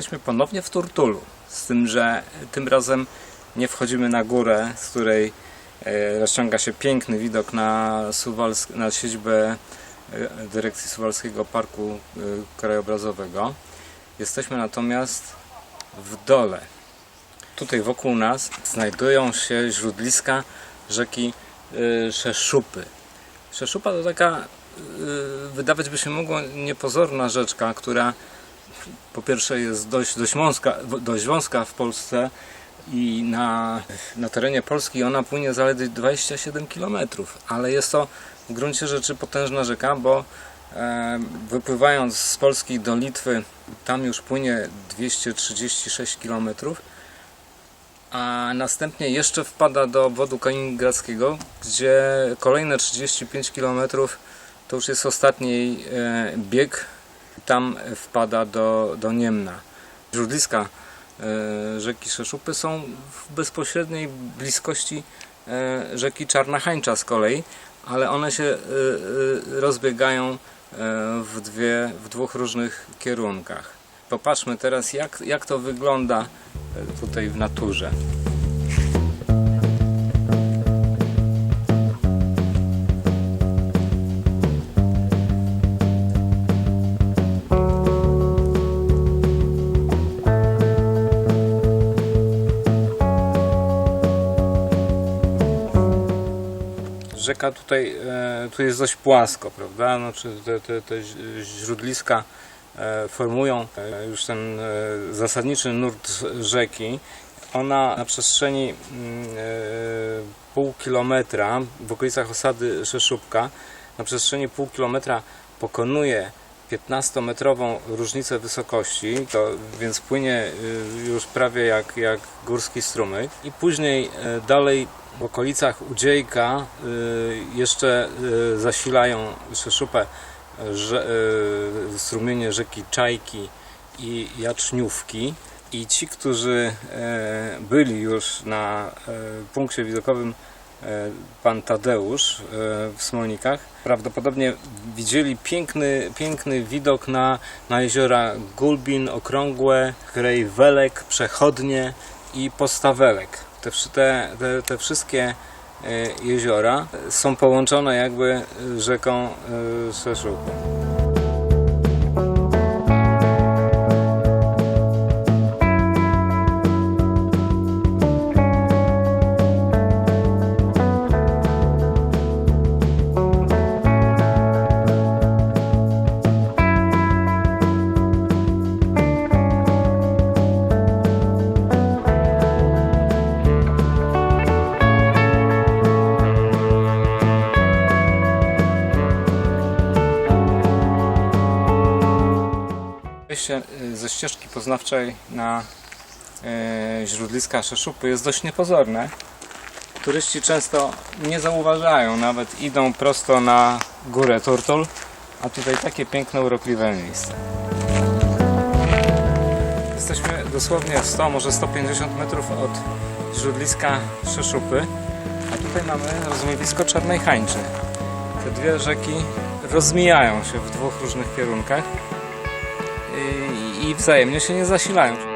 Jesteśmy ponownie w Turtulu, z tym, że tym razem nie wchodzimy na górę, z której e, rozciąga się piękny widok na, Suwalsk, na siedzibę e, Dyrekcji Suwalskiego Parku e, Krajobrazowego. Jesteśmy natomiast w dole. Tutaj wokół nas znajdują się źródliska rzeki Szeszupy. Szeszupa to taka, wydawać by się mogło, niepozorna rzeczka, która po pierwsze jest dość, dość, wąska, dość wąska w Polsce i na, na terenie Polski ona płynie zaledwie 27 km, ale jest to w gruncie rzeczy potężna rzeka, bo e, wypływając z Polski do Litwy, tam już płynie 236 km, a następnie jeszcze wpada do obwodu kaliningradzkiego, gdzie kolejne 35 km to już jest ostatni e, bieg tam wpada do, do Niemna. Źródliska e, rzeki Szeszupy są w bezpośredniej bliskości e, rzeki Czarna Hańcza z kolei, ale one się e, rozbiegają w, dwie, w dwóch różnych kierunkach. Popatrzmy teraz, jak, jak to wygląda tutaj w naturze. Rzeka tutaj e, tu jest dość płasko, prawda? Znaczy te, te, te ź- źródliska e, formują e, już ten zasadniczy nurt rzeki. Ona na przestrzeni mm, pół kilometra w okolicach osady Szeszubka na przestrzeni pół kilometra pokonuje 15-metrową różnicę wysokości, to więc płynie y, już prawie jak, jak górski strumyk. I później y, dalej w okolicach Udziejka y, jeszcze zasilają Szeszupę strumienie rzeki Czajki i Jaczniówki. I ci, którzy byli już na punkcie widokowym pan Tadeusz e, w Smolnikach. Prawdopodobnie widzieli piękny, piękny widok na, na jeziora Gulbin, Okrągłe, Krejwelek, Przechodnie i Postawelek. Te, te, te, te wszystkie e, jeziora są połączone jakby rzeką e, Y, ze ścieżki poznawczej na y, źródliska Szeszupy jest dość niepozorne. Turyści często nie zauważają, nawet idą prosto na górę Turtul, a tutaj takie piękne, urokliwe miejsce. Jesteśmy dosłownie 100, może 150 metrów od źródliska Szeszupy, a tutaj mamy rozmówisko Czarnej Hańczy. Te dwie rzeki rozmijają się w dwóch różnych kierunkach i wzajemnie się nie zasilają.